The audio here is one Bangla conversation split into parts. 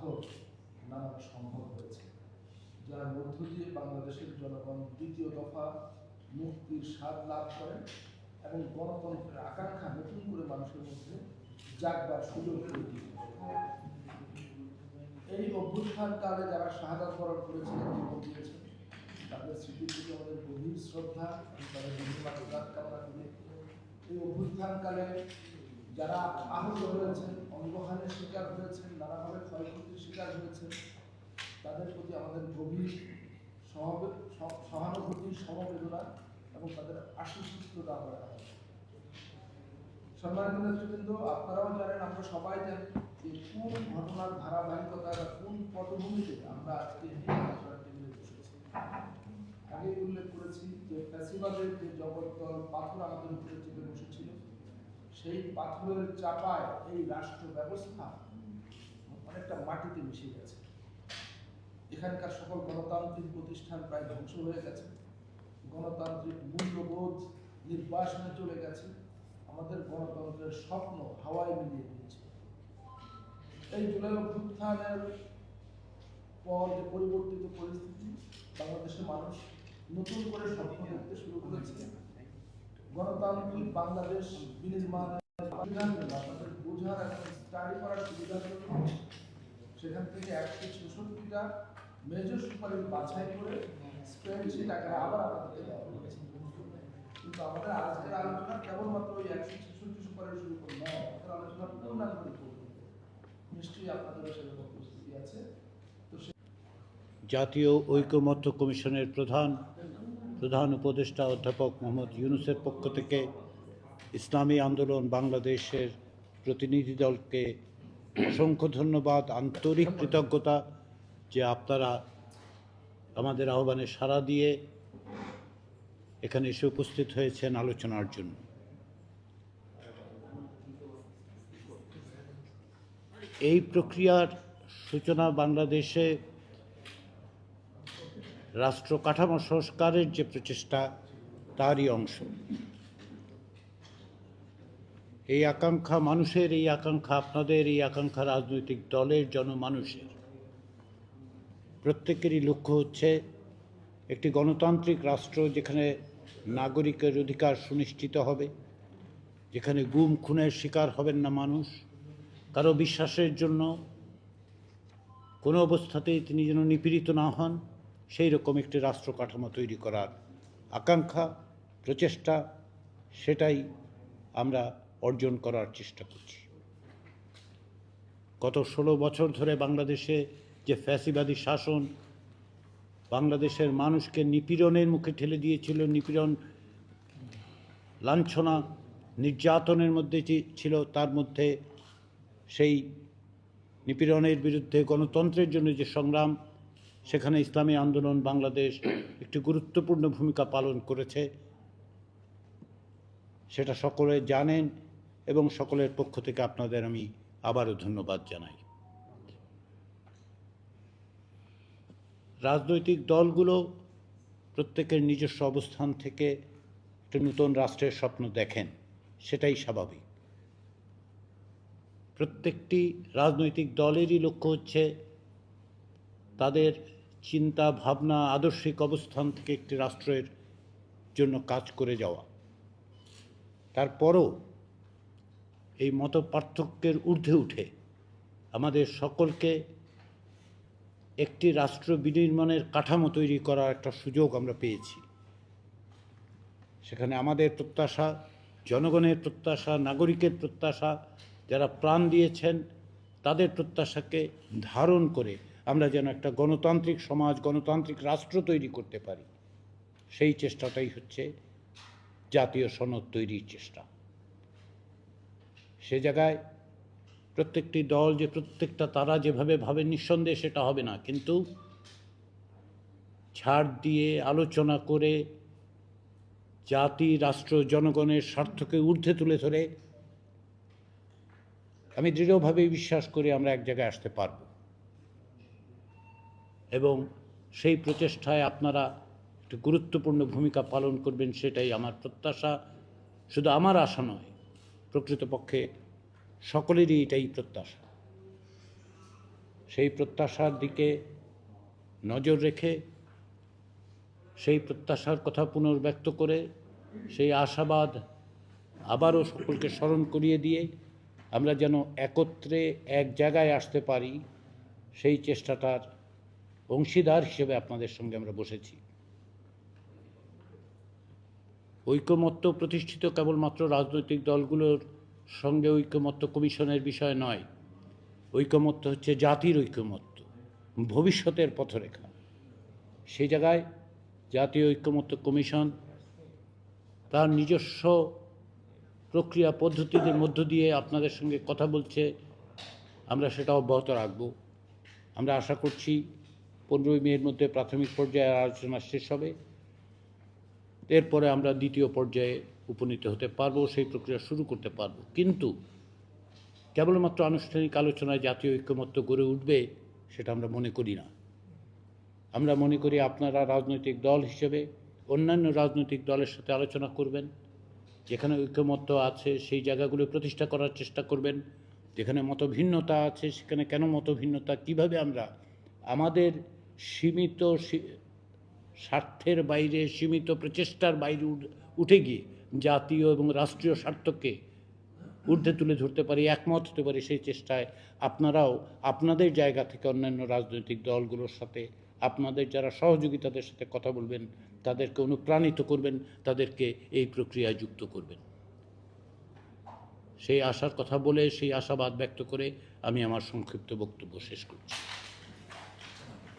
পাথর নামানো সম্ভব হয়েছে, যার মধ্য দিয়ে বাংলাদেশের জনগণ দ্বিতীয় দফা মুক্তির স্বাদ লাভ করেন এবং গণতন্ত্রের আকাঙ্ক্ষা নতুন করে মানুষের মধ্যে জাগবার সুযোগ তৈরি। এই অভ্যুত্থান কালে যারা শাহাদাত বরণ করেছিলেন জীবন দিয়েছেন, তাদের স্মৃতির প্রতি আমাদের গভীর শ্রদ্ধা তাদের কামনা করি এই অভ্যুত্থান কালে যারা আহত হয়েছেন অঙ্গহানের শিকার হয়েছেন, নানাভাবে ক্ষয়ক্ষতির শিকার হয়েছেন, তাদের প্রতি আমাদের গভীর সহানুভূতি, সমবেদনা এবং তাদের করা হয় সম্মানিত নেতৃবৃন্দ, আপনারাও জানেন, আমরা সবাই জানি যে কোন ঘটনার ধারাবাহিকতা বা কোন পটভূমিতে আমরা আজকে এই আলোচনার টেবিলে বসেছি। আগে উল্লেখ করেছি যে ফ্যাসিবাদের যে জগদ্দল পাথর আমাদের উপরে চেপে বসেছিল সেই পাথরের চাপায় এই রাষ্ট্র ব্যবস্থা অনেকটা মাটিতে মিশে গেছে। এখানকার সকল গণতান্ত্রিক প্রতিষ্ঠান প্রায় ধ্বংস হয়ে গেছে। গণতান্ত্রিক মূল্যবোধ নির্বাসনে চলে গেছে। আমাদের গণতন্ত্রের স্বপ্ন হাওয়ায় মিলিয়ে দিয়েছে। এই জুলাই অভ্যুত্থানের পর যে পরিবর্তিত পরিস্থিতি, বাংলাদেশের মানুষ নতুন করে স্বপ্ন দেখতে শুরু করেছে। গণতান্ত্রিক বাংলাদেশ বোঝার স্টাডি করার সুবিধার জন্য সেখান থেকে একশো ছেষট্টিটা মেজর সুপারিশ বাছাই করে আকারে আবার কিন্তু আমাদের আজকের আলোচনা কেবলমাত্র ওই একশো ছেষট্টি সুপারিশের উপর নয়, আমাদের আলোচনা পূর্ণাঙ্গ নিশ্চয়ই আপনাদের সেরকম প্রস্তুতি আছে। জাতীয় ঐকমত্য কমিশনের প্রধান প্রধান উপদেষ্টা অধ্যাপক মোহাম্মদ ইউনুসের পক্ষ থেকে ইসলামী আন্দোলন বাংলাদেশের প্রতিনিধি দলকে অসংখ্য ধন্যবাদ, আন্তরিক কৃতজ্ঞতা যে আপনারা আমাদের আহ্বানে সাড়া দিয়ে এখানে এসে উপস্থিত হয়েছেন আলোচনার জন্য। এই প্রক্রিয়ার সূচনা বাংলাদেশে রাষ্ট্র কাঠামো সংস্কারের যে প্রচেষ্টা, তারই অংশ। এই আকাঙ্ক্ষা মানুষের, এই আকাঙ্ক্ষা আপনাদের, এই আকাঙ্ক্ষা রাজনৈতিক দলের জনমানুষের। প্রত্যেকেরই লক্ষ্য হচ্ছে একটি গণতান্ত্রিক রাষ্ট্র যেখানে নাগরিকের অধিকার সুনিশ্চিত হবে, যেখানে গুম, খুনের শিকার হবেন না মানুষ। কারও বিশ্বাসের জন্য কোনো অবস্থাতেই তিনি যেন নিপীড়িত না হন। সেই রকম একটি রাষ্ট্র কাঠামো তৈরি করার আকাঙ্ক্ষা, প্রচেষ্টা, সেটাই আমরা অর্জন করার চেষ্টা করছি। গত ষোলো বছর ধরে বাংলাদেশে যে ফ্যাসিবাদী শাসন, বাংলাদেশের মানুষকে নিপীড়নের মুখে ঠেলে দিয়েছিল, নিপীড়ন লাঞ্ছনা, নির্যাতনের মধ্যে ছিল, তার মধ্যে সেই নিপীড়নের বিরুদ্ধে গণতন্ত্রের জন্য যে সংগ্রাম সেখানে ইসলামী আন্দোলন বাংলাদেশ একটি গুরুত্বপূর্ণ ভূমিকা পালন করেছে। সেটা সকলে জানেন এবং সকলের পক্ষ থেকে আপনাদের আমি আবারও ধন্যবাদ জানাই। রাজনৈতিক দলগুলো প্রত্যেকের নিজস্ব অবস্থান থেকে একটি নতুন রাষ্ট্রের স্বপ্ন দেখেন, সেটাই স্বাভাবিক। প্রত্যেকটি রাজনৈতিক দলেরই লক্ষ্য হচ্ছে তাদের চিন্তা, ভাবনা, আদর্শিক অবস্থান থেকে একটি রাষ্ট্রের জন্য কাজ করে যাওয়া। তারপরও এই মত পার্থক্যের ঊর্ধ্বে উঠে আমাদের সকলকে একটি রাষ্ট্র বিনির্মাণের কাঠামো তৈরি করার একটা সুযোগ আমরা পেয়েছি। সেখানে আমাদের প্রত্যাশা, জনগণের প্রত্যাশা, নাগরিকের প্রত্যাশা, যারা প্রাণ দিয়েছেন, তাদের প্রত্যাশাকে ধারণ করে আমরা যেন একটা গণতান্ত্রিক সমাজ, গণতান্ত্রিক রাষ্ট্র তৈরি করতে পারি। সেই চেষ্টাটাই হচ্ছে জাতীয় সনদ তৈরির চেষ্টা। সে জায়গায় প্রত্যেকটি দল যে প্রত্যেকটা তারা যেভাবে ভাবে নিঃসন্দেহে সেটা হবে না, কিন্তু ছাড় দিয়ে আলোচনা করে জাতি, রাষ্ট্র, জনগণের স্বার্থকে ঊর্ধ্বে তুলে ধরে আমি দৃঢ়ভাবে বিশ্বাস করি আমরা এক জায়গায় আসতে পারব। এবং সেই প্রচেষ্টায় আপনারা একটি গুরুত্বপূর্ণ ভূমিকা পালন করবেন সেটাই আমার প্রত্যাশা। শুধু আমার আশা নয়, প্রকৃতপক্ষে সকলেরই এটাই প্রত্যাশা। সেই প্রত্যাশার দিকে নজর রেখে, সেই প্রত্যাশার কথা পুনর্ব্যক্ত করে, সেই আশাবাদ আবারও সকলকে স্মরণ করিয়ে দিয়ে আমরা যেন একত্রে এক জায়গায় আসতে পারি, সেই চেষ্টাটার অংশীদার হিসেবে আপনাদের সঙ্গে আমরা বসেছি। ঐকমত্য প্রতিষ্ঠিত কেবলমাত্র রাজনৈতিক দলগুলোর সঙ্গে ঐকমত্য কমিশনের বিষয় নয়। ঐকমত্য হচ্ছে জাতির ঐকমত্য, ভবিষ্যতের পথরেখা। সেই জায়গায় জাতীয় ঐক্যমত্য কমিশন তার নিজস্ব প্রক্রিয়া পদ্ধতিদের মধ্য দিয়ে আপনাদের সঙ্গে কথা বলছে। আমরা সেটা অব্যাহত রাখব। আমরা আশা করছি পনেরোই মের মধ্যে প্রাথমিক পর্যায়ে আলোচনা শেষ হবে। এরপরে আমরা দ্বিতীয় পর্যায়ে উপনীত হতে পারব, সেই প্রক্রিয়া শুরু করতে পারব। কিন্তু কেবলমাত্র আনুষ্ঠানিক আলোচনায় জাতীয় ঐক্যমত্য গড়ে উঠবে সেটা আমরা মনে করি না। আমরা মনে করি আপনারা রাজনৈতিক দল হিসেবে অন্যান্য রাজনৈতিক দলের সাথে আলোচনা করবেন, যেখানে ঐক্যমত্য আছে সেই জায়গাগুলো প্রতিষ্ঠা করার চেষ্টা করবেন, যেখানে মতভিন্নতা আছে সেখানে কেন মতভিন্নতা, কীভাবে আমরা আমাদের সীমিত স্বার্থের বাইরে, সীমিত প্রচেষ্টার বাইরে উঠ- গিয়ে জাতীয় এবং রাষ্ট্রীয় স্বার্থকে ঊর্ধ্বে তুলে ধরতে পারি, একমত হতে পারি সেই চেষ্টায়, আপনারাও আপনাদের জায়গা থেকে অন্যান্য রাজনৈতিক দলগুলোর সাথে, আপনাদের যারা সহযোগী তাদের সাথে কথা বলবেন, তাদেরকে অনুপ্রাণিত করবেন, তাদেরকে এই প্রক্রিয়ায় যুক্ত করবেন। সেই আশার কথা বলে, সেই আশাবাদ ব্যক্ত করে আমি আমার সংক্ষিপ্ত বক্তব্য শেষ করছি ধন্যবাদ মহোদয় সহসভাপতি এই এটা না।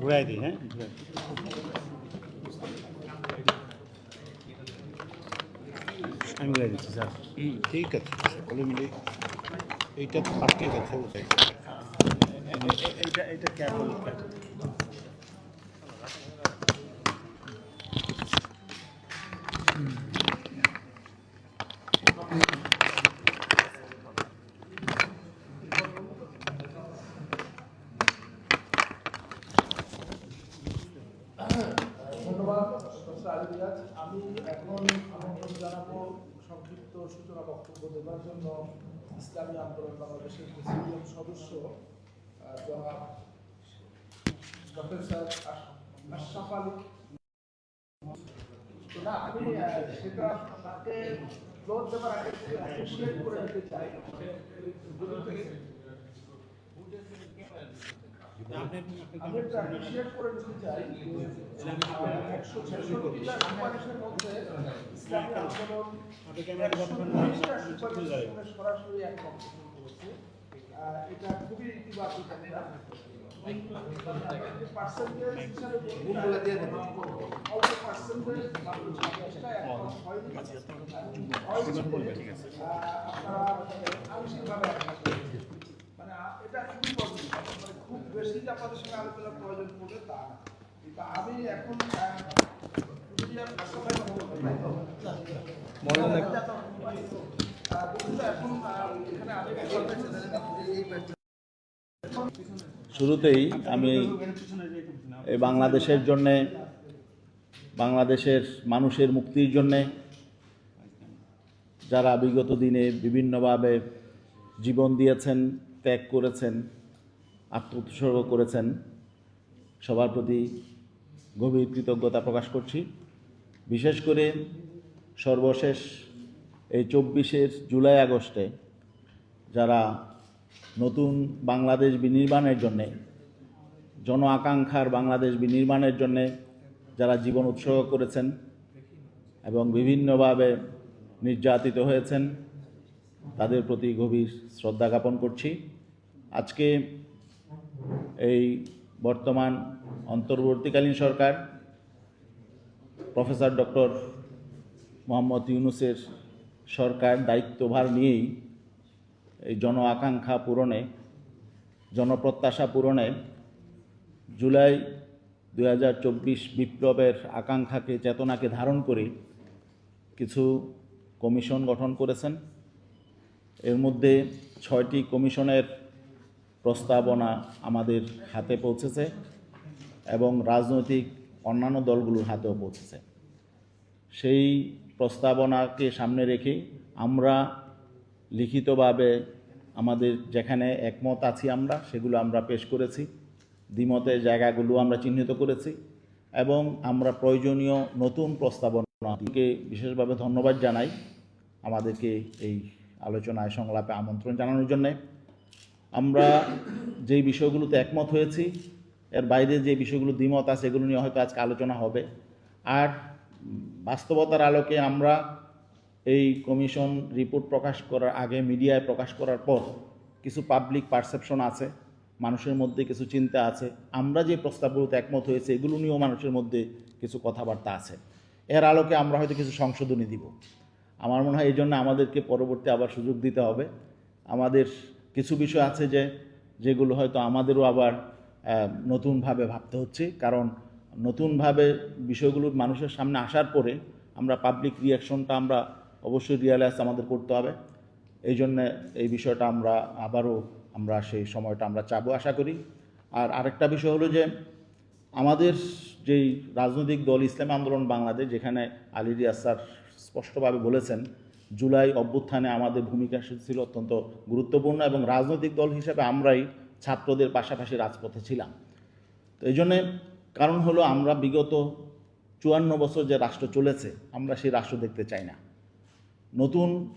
ঘুরাই দিই হ্যাঁ? আমি ঘুরাই দিচ্ছি স্যার। ঠিক আছে সকলে মিলে এইটা আটকে গেছে এইটা এইটা আমি এখন আমন্ত্রণ জানাব সংক্ষিপ্ত সূচনা বক্তব্য দেওয়ার জন্য ইসলামী আন্দোলন বাংলাদেশের প্রেসিডিয়াম সদস্য জনাব প্রফেসর আশরাফ আলী। আমি সেটা তাকে জোর দেওয়ার আগে করে নিতে চাই আমি একটু অ্যাপ্রিসিয়েট করে নিতে চাই যে একশো ছেষট্টিটা সুপারিশের মধ্যে ইসলামী আন্দোলন একশো সুপারিশের সঙ্গে সরাসরি এক এটা খুবই ইতিবাচক একটা। মানে এটা খুবই পজিটিভ মানে খুব বেশি যে আপনাদের সঙ্গে আলোচনার প্রয়োজন পড়বে তা না। কিন্তু আমি এখন শুরুতেই আমি এই বাংলাদেশের জন্যে বাংলাদেশের মানুষের মুক্তির জন্যে যারা বিগত দিনে বিভিন্নভাবে জীবন দিয়েছেন ত্যাগ করেছেন আত্মোৎসর্গ করেছেন। সবার প্রতি গভীর কৃতজ্ঞতা প্রকাশ করছি। বিশেষ করে সর্বশেষ এই চব্বিশের জুলাই আগস্টে যারা নতুন বাংলাদেশ বিনির্মাণের জন্যে, জন আকাঙ্ক্ষার বাংলাদেশ বিনির্মাণের জন্যে যারা জীবন উৎসর্গ করেছেন এবং বিভিন্নভাবে নির্যাতিত হয়েছেন, তাদের প্রতি গভীর শ্রদ্ধা জ্ঞাপন করছি। আজকে এই বর্তমান অন্তর্বর্তীকালীন সরকার, প্রফেসর ডক্টর মোহাম্মদ ইউনুসের সরকার দায়িত্বভার নিয়েই এই জন আকাঙ্ক্ষা পূরণে, জনপ্রত্যাশা পূরণে জুলাই দু হাজার চব্বিশ বিপ্লবের আকাঙ্ক্ষাকে, চেতনাকে ধারণ করে কিছু কমিশন গঠন করেছেন। এর মধ্যে ছয়টি কমিশনের প্রস্তাবনা আমাদের হাতে পৌঁছেছে এবং রাজনৈতিক অন্যান্য দলগুলোর হাতেও পৌঁছেছে। সেই প্রস্তাবনাকে সামনে রেখে আমরা লিখিতভাবে আমাদের যেখানে একমত আছি আমরা, সেগুলো আমরা পেশ করেছি। দ্বিমতের জায়গাগুলো আমরা চিহ্নিত করেছি এবং আমরা প্রয়োজনীয় নতুন প্রস্তাবনাকে বিশেষভাবে ধন্যবাদ জানাই আমাদেরকে এই আলোচনায় সংলাপে আমন্ত্রণ জানানোর জন্যে। আমরা যেই বিষয়গুলোতে একমত হয়েছি, এর বাইরে যে বিষয়গুলো দ্বিমত আছে, এগুলো নিয়ে হয়তো আজকে আলোচনা হবে। আর বাস্তবতার আলোকে আমরা এই কমিশন রিপোর্ট প্রকাশ করার আগে, মিডিয়ায় প্রকাশ করার পর কিছু পাবলিক পারসেপশন আছে, মানুষের মধ্যে কিছু চিন্তা আছে। আমরা যে প্রস্তাবগুলোতে একমত হয়েছে, এগুলো নিয়েও মানুষের মধ্যে কিছু কথাবার্তা আছে। এর আলোকে আমরা হয়তো কিছু সংশোধনী দিব। আমার মনে হয় এই জন্য আমাদেরকে পরবর্তী আবার সুযোগ দিতে হবে। আমাদের কিছু বিষয় আছে যে, যেগুলো হয়তো আমাদেরও আবার নতুনভাবে ভাবতে হচ্ছে। কারণ নতুনভাবে বিষয়গুলো মানুষের সামনে আসার পরে আমরা পাবলিক রিয়াকশনটা আমরা অবশ্যই রিয়ালাইজ আমাদের করতে হবে। এই জন্যে এই বিষয়টা আমরা আবারও আমরা সেই সময়টা আমরা চাবো আশা করি। আর আরেকটা বিষয় হলো যে, আমাদের যেই রাজনৈতিক দল ইসলামী আন্দোলন বাংলাদেশ, যেখানে আলী রিয়াজ স্যার স্পষ্টভাবে বলেছেন জুলাই অভ্যুত্থানে আমাদের ভূমিকা ছিল অত্যন্ত গুরুত্বপূর্ণ এবং রাজনৈতিক দল হিসেবে আমরাই ছাত্রদের পাশাপাশি রাজপথে ছিলাম। তো এই জন্যে কারণ হলো আমরা বিগত চুয়ান্ন বছর যে রাষ্ট্র চলেছে, আমরা সেই রাষ্ট্র দেখতে চাই না। নতুন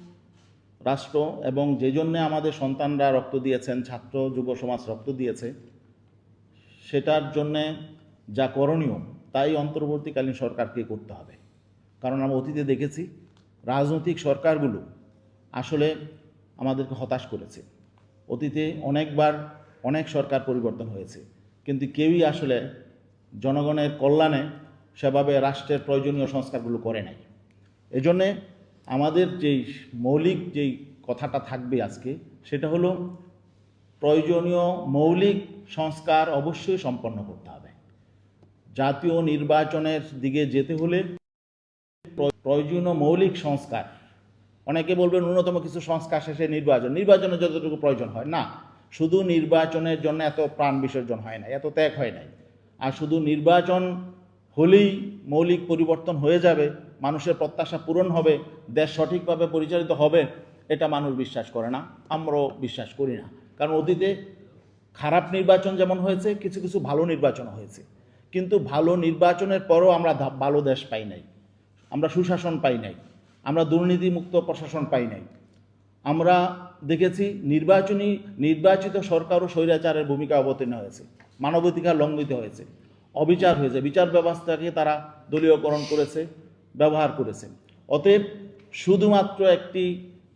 রাষ্ট্র এবং যে জন্যে আমাদের সন্তানরা রক্ত দিয়েছেন, ছাত্র যুব সমাজ রক্ত দিয়েছে, সেটার জন্যে যা করণীয়, তাই অন্তর্বর্তীকালীন সরকারকে করতে হবে। কারণ আমরা অতীতে দেখেছি রাজনৈতিক সরকারগুলো আসলে আমাদেরকে হতাশ করেছে। অতীতে অনেকবার অনেক সরকার পরিবর্তন হয়েছে, কিন্তু কেউই আসলে জনগণের কল্যাণে সেভাবে রাষ্ট্রের প্রয়োজনীয় সংস্কারগুলো করে নাই। এজন্যে আমাদের যেই মৌলিক যেই কথাটা থাকবে আজকে, সেটা হলো প্রয়োজনীয় মৌলিক সংস্কার অবশ্যই সম্পন্ন করতে হবে। জাতীয় নির্বাচনের দিকে যেতে হলে প্রয়োজনীয় মৌলিক সংস্কার। অনেকে বলবে ন্যূনতম কিছু সংস্কার শেষে নির্বাচন। নির্বাচনের যতটুকু প্রয়োজন হয়, না। শুধু নির্বাচনের জন্য এত প্রাণ বিসর্জন হয় না এত ত্যাগ হয় নাই। আর শুধু নির্বাচন হলেই মৌলিক পরিবর্তন হয়ে যাবে, মানুষের প্রত্যাশা পূরণ হবে, দেশ সঠিকভাবে পরিচালিত হবে, এটা মানুষ বিশ্বাস করে না, আমরাও বিশ্বাস করি না। কারণ অতীতে খারাপ নির্বাচন যেমন হয়েছে, কিছু কিছু ভালো নির্বাচন হয়েছে। কিন্তু ভালো নির্বাচনের পরও আমরা ভালো দেশ পাই নাই। আমরা সুশাসন পাই নাই, আমরা দুর্নীতিমুক্ত প্রশাসন পাই নাই। আমরা দেখেছি নির্বাচনী, নির্বাচিত সরকারও স্বৈরাচারের ভূমিকা অবতীর্ণ হয়েছে, মানবাধিকার লঙ্ঘিত হয়েছে, অবিচার হয়েছে, বিচার ব্যবস্থাকে তারা দলীয়করণ করেছে, ব্যবহার করেছে। অতএব শুধুমাত্র একটি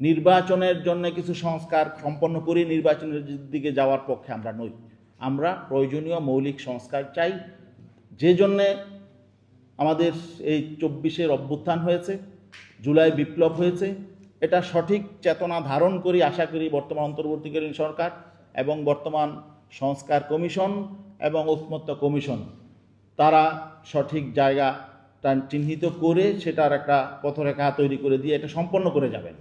নির্বাচনের জন্য কিছু সংস্কার সম্পন্ন করে নির্বাচনের দিকে যাওয়ার পক্ষে আমরা নই। আমরা প্রয়োজনীয় মৌলিক সংস্কার চাই, যে জন্যে আমাদের এই চব্বিশের অভ্যুত্থান হয়েছে, জুলাই বিপ্লব হয়েছে। এটা সঠিক চেতনা ধারণ করি আশা করি বর্তমান অন্তর্বর্তীকালীন সরকার এবং বর্তমান সংস্কার কমিশন এবং ঐকমত্য কমিশন, তারা সঠিক জায়গাটা চিহ্নিত করে সেটার একটা পথরেখা তৈরি করে দিয়ে এটা সম্পন্ন করে যাবেন।